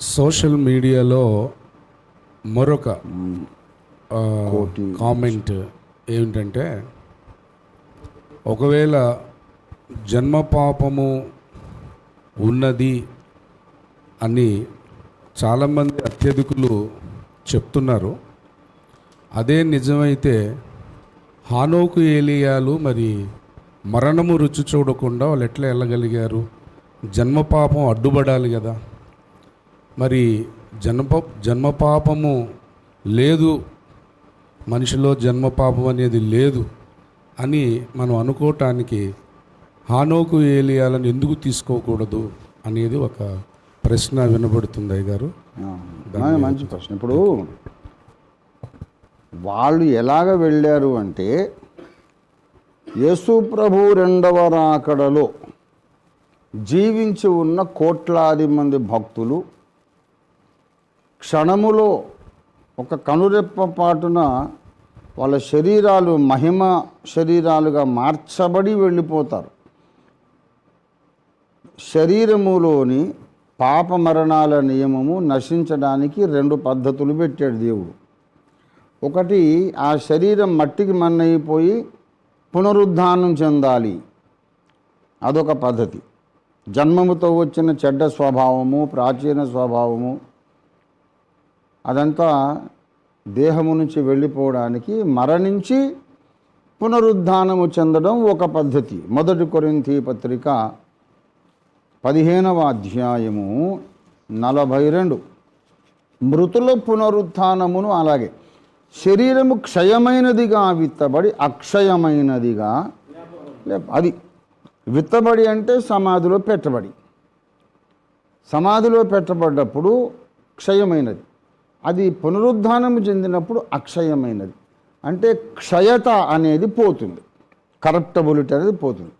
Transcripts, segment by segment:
Social మీడియాలో మరొక. Comment ఏమిటంటే ఒకవేళ జన్మ పాపము ఉన్నది అని చాలామంది అత్యధికులు చెప్తున్నారు అదే నిజమైతే హానోకు ఏలియాలు మరి మరణము రుచి చూడకుండా వాళ్ళు ఎట్లా వెళ్ళగలిగారు? జన్మ పాపం అడ్డుపడాలి కదా. మరి జన్మ జన్మపాపము లేదు. మనిషిలో జన్మపాపం అనేది లేదు అని మనం అనుకోవటానికి హానోకు ఏలియాలను ఎందుకు తీసుకోకూడదు అనేది ఒక ప్రశ్న వినబడుతుంది అయ్య గారు ఆ, మంచి ప్రశ్న. ఇప్పుడు వాళ్ళు ఎలాగ వెళ్ళారు అంటే యేసు ప్రభు రెండవ రాకడలో జీవించి ఉన్న కోట్లాది మంది భక్తులు క్షణములో ఒక కనురెప్ప పాటున వాళ్ళ శరీరాలు మహిమ శరీరాలుగా మార్చబడి వెళ్ళిపోతారు. శరీరములోని పాప మరణాల నియమము నశించడానికి రెండు పద్ధతులు పెట్టాడు దేవుడు. ఒకటి ఆ శరీరం మట్టికి మన్నైపోయి పునరుద్ధానం చెందాలి. అదొక పద్ధతి. జన్మముతో వచ్చిన చెడ్డ స్వభావము ప్రాచీన స్వభావము అదంతా దేహము నుంచి వెళ్ళిపోవడానికి మరణించి పునరుద్ధానము చెందడం ఒక పద్ధతి. మొదటి కొరింతి పత్రిక పదిహేనవ అధ్యాయము నలభై రెండు. మృతుల పునరుత్నమును అలాగే శరీరము క్షయమైనదిగా విత్తబడి అక్షయమైనదిగా లే- అది విత్తబడి అంటే సమాధిలో పెట్టబడి. సమాధిలో పెట్టబడ్డప్పుడు క్షయమైనది. అది పునరుద్ధానము చెందినప్పుడు అక్షయమైనది. అంటే క్షయత అనేది పోతుంది. కరప్టబులిటీ అనేది పోతుంది.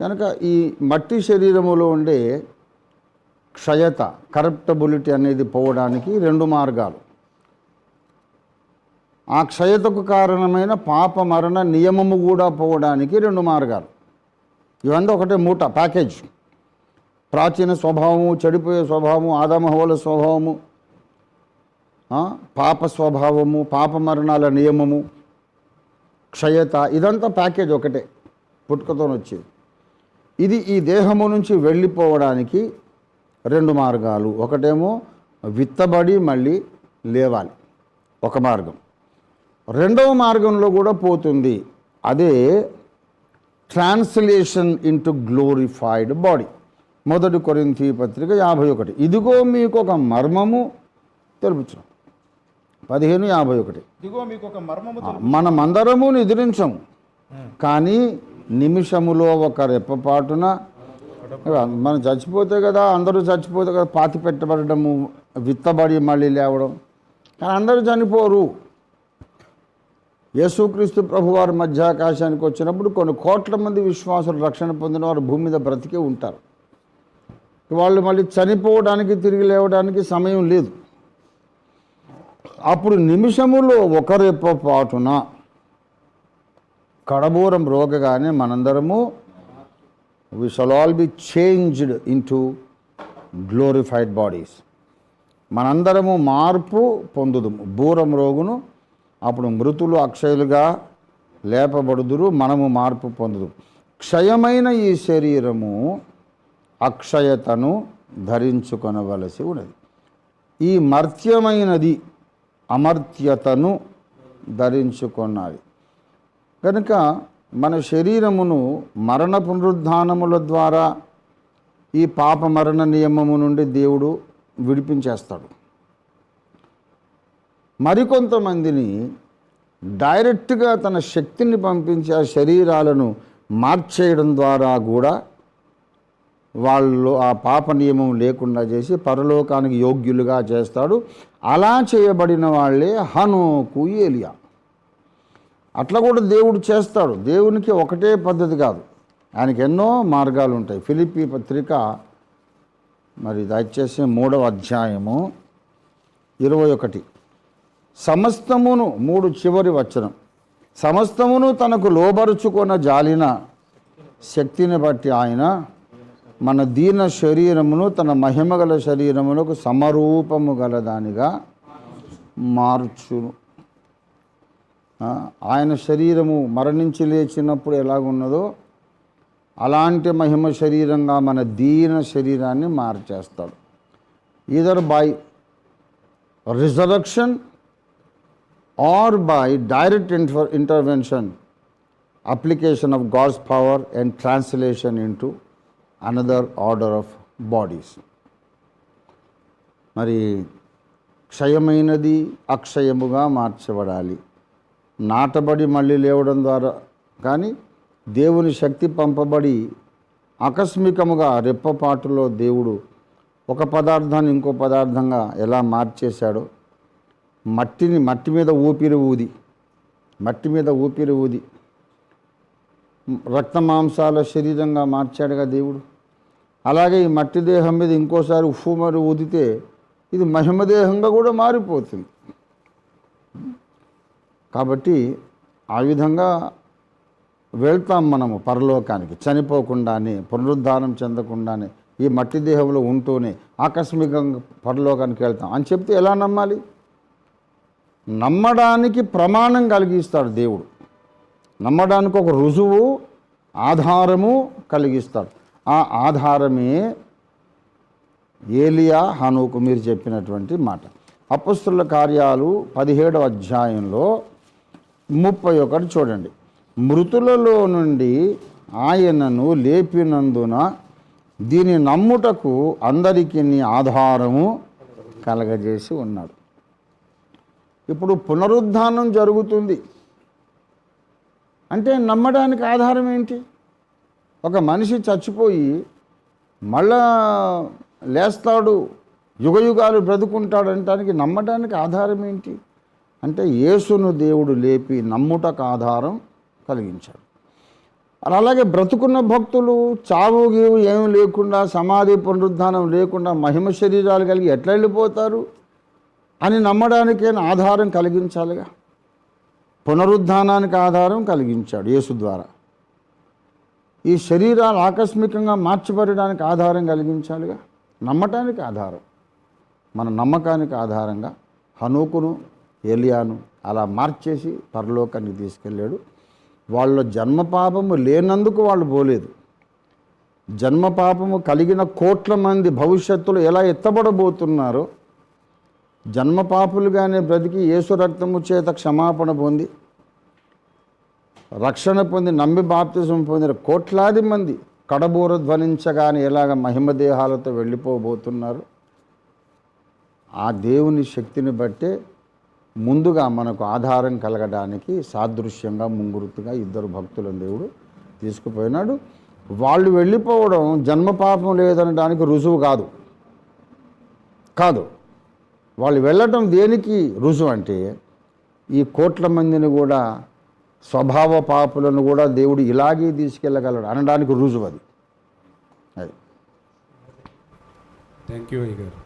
కనుక ఈ మట్టి శరీరములో ఉండే క్షయత కరప్టబులిటీ అనేది పోవడానికి రెండు మార్గాలు. ఆ క్షయతకు కారణమైన పాప మరణ నియమము కూడా పోవడానికి రెండు మార్గాలు. ఇవన్నీ ఒకటే మూట ప్యాకేజ్. ప్రాచీన స్వభావము చెడిపోయే స్వభావము ఆదమహోల స్వభావము పాప స్వభావము పాప మరణాల నియమము క్షయత ఇదంతా ప్యాకేజ్ ఒకటే పుట్టుకతో ఇది ఈ దేహము నుంచి వెళ్ళిపోవడానికి రెండు మార్గాలు. ఒకటేమో విత్తబడి మళ్ళీ లేవాలి. ఒక మార్గం. రెండవ మార్గంలో కూడా పోతుంది. అదే ట్రాన్స్లేషన్ ఇంటూ గ్లోరిఫైడ్ బాడీ. మొదటి కొరింథీ పత్రిక యాభై ఒకటి. ఇదిగో మీకు ఒక మర్మము తెలుపుచ్చు పదిహేను యాభై ఒకటి. ఇదిగో మీకు ఒక మర్మము మనమందరము నిద్రించము. కానీ నిమిషములో ఒక రెప్పపాటున మనం చచ్చిపోతే కదా అందరూ చచ్చిపోతే కదా పాతి పెట్టబడము విత్తబడి మళ్ళీ లేవడం. కానీ అందరూ చనిపోరు. యేసుక్రీస్తు ప్రభువారు మధ్యాకాశానికి వచ్చినప్పుడు కొన్ని కోట్ల మంది విశ్వాసులు రక్షణ పొందిన వారు భూమి మీద బ్రతికే ఉంటారు. వాళ్ళు మళ్ళీ చనిపోవడానికి తిరిగి లేవడానికి సమయం లేదు. అప్పుడు నిమిషములో ఒక పాటున కడబూరం రోగగానే మనందరము we shall all be changed into glorified bodies మనందరము మార్పు పొందుదుము. బూరం రోగును అప్పుడు మృతులు అక్షయులుగా లేపబడుదురు మనము మార్పు పొందుదు క్షయమైన ఈ శరీరము అక్షయతను ధరించుకొనవలసి ఉన్నది. ఈ మర్త్యమైనది అమర్త్యతను ధరించుకున్నది కనుక మన శరీరమును మరణ పునరుద్ధానముల ద్వారా ఈ పాప మరణ నియమము నుండి దేవుడు విడిపించేస్తాడు. మరికొంతమందిని డైరెక్ట్గా తన శక్తిని పంపించి ఆ శరీరాలను మార్చేయడం ద్వారా కూడా వాళ్ళు ఆ పాప నియమం లేకుండా చేసి పరలోకానికి యోగ్యులుగా చేస్తాడు. అలా చేయబడిన వాళ్ళే హనోకు ఏలియా. అట్లా కూడా దేవుడు చేస్తాడు. దేవునికి ఒకటే పద్ధతి కాదు. ఆయనకి ఎన్నో మార్గాలు ఉంటాయి. ఫిలిపి పత్రిక మరి దయచేసి మూడవ అధ్యాయము ఇరవై ఒకటి. సమస్తమును మూడు చివరి వచనం. సమస్తమును తనకు లోబరుచుకొన జాలిన శక్తిని బట్టి ఆయన మన దీన శరీరమును తన మహిమగల శరీరమునకు సమరూపము గలదానిగా మార్చును. ఆయన శరీరము మరణించి లేచినప్పుడు ఎలాగున్నదో అలాంటి మహిమ శరీరంగా మన దీన శరీరాన్ని మార్చేస్తాడు. Either by resurrection or by direct inter intervention application of God's power and translation into another order of bodies. మరి క్షయమైనది అక్షయముగా మార్చబడాలి నాటబడి మళ్ళీ లేవడం ద్వారా కానీ దేవుని శక్తి పంపబడి ఆకస్మికముగా రెప్పపాటులో దేవుడు ఒక పదార్థాన్ని ఇంకో పదార్థంగా ఎలా మార్చేశాడో మట్టిని మట్టి మీద ఊపిరి ఊది. మట్టి మీద ఊపిరి ఊది. రక్త మాంసాల శరీరంగా మార్చాడుగా దేవుడు. అలాగే ఈ మట్టి దేహం మీద ఇంకోసారి ఉఫ్ఫు మరి ఊదితే ఇది మహిమదేహంగా కూడా మారిపోతుంది. కాబట్టి ఆ విధంగా వెళ్తాం మనము పరలోకానికి. చనిపోకుండానే పునరుద్ధానం చెందకుండానే ఈ మట్టి దేహంలో ఉంటూనే ఆకస్మికంగా పరలోకానికి వెళ్తాం. అని చెప్తే ఎలా నమ్మాలి? నమ్మడానికి ప్రమాణం కలిగిస్తాడు దేవుడు. నమ్మడానికి ఒక రుజువు ఆధారము కలిగిస్తాడు. ఆ ఆధారమే ఏలియా హనుకు మీరు చెప్పినటువంటి మాట. అపస్తుల కార్యాలు పదిహేడవ అధ్యాయంలో ముప్పై ఒకటి చూడండి. మృతులలో నుండి ఆయనను లేపినందున దీని నమ్ముటకు అందరికీ ఆధారము కలగజేసి ఉన్నాడు. ఇప్పుడు పునరుద్ధానం జరుగుతుంది. అంటే నమ్మడానికి ఆధారం ఏంటి? ఒక మనిషి చచ్చిపోయి మళ్ళా లేస్తాడు యుగయుగాలు బ్రతుకుంటాడనటానికి నమ్మడానికి ఆధారం ఏంటి? అంటే యేసును దేవుడు లేపి నమ్ముటకు ఆధారం కలిగించాడు. అలాగే బ్రతుకున్న భక్తులు చావు గీవు ఏమి లేకుండా సమాధి పునరుద్ధానం లేకుండా మహిమ శరీరాలు కలిగి ఎట్లా వెళ్ళిపోతారు? అని నమ్మడానికే ఆధారం కలిగించాలిగా. పునరుద్ధానానికి ఆధారం కలిగించాడు యేసు ద్వారా. ఈ శరీరాలు ఆకస్మికంగా మార్చబడడానికి ఆధారం కలిగించాలిగా. నమ్మటానికి ఆధారం. మన నమ్మకానికి ఆధారంగా హనూకును ఏలియాను అలా మార్చేసి పరలోకానికి తీసుకెళ్ళాడు. వాళ్ళ జన్మపాపము లేనందుకు వాళ్ళు పోలేదు. జన్మపాపము కలిగిన కోట్ల మంది భవిష్యత్తులో ఎలా ఎత్తబడబోతున్నారో జన్మపాపులుగానే బ్రతికి యేసు రక్తము చేత క్షమాపణ పొంది రక్షణ పొంది నమ్మి బాప్తిజం పొందిన కోట్లాది మంది కడబూర ధ్వనించగానే ఎలాగ మహిమదేహాలతో వెళ్ళిపోబోతున్నారు. ఆ దేవుని శక్తిని బట్టే ముందుగా మనకు ఆధారం కలగడానికి సాదృశ్యంగా ముంగురుతుగా ఇద్దరు భక్తులను దేవుడు తీసుకుపోయినాడు. వాళ్ళు వెళ్ళిపోవడం జన్మపాపం లేదనడానికి రుజువు కాదు. కాదు. వాళ్ళు వెళ్ళటం దేనికి రుజువు అంటే ఈ కోట్ల మందిని కూడా స్వభావ పాపులను కూడా దేవుడు ఇలాగే తీసుకెళ్ళగలడు అనడానికి రుజువు అది. అది. థ్యాంక్ యూ అయ్య గారు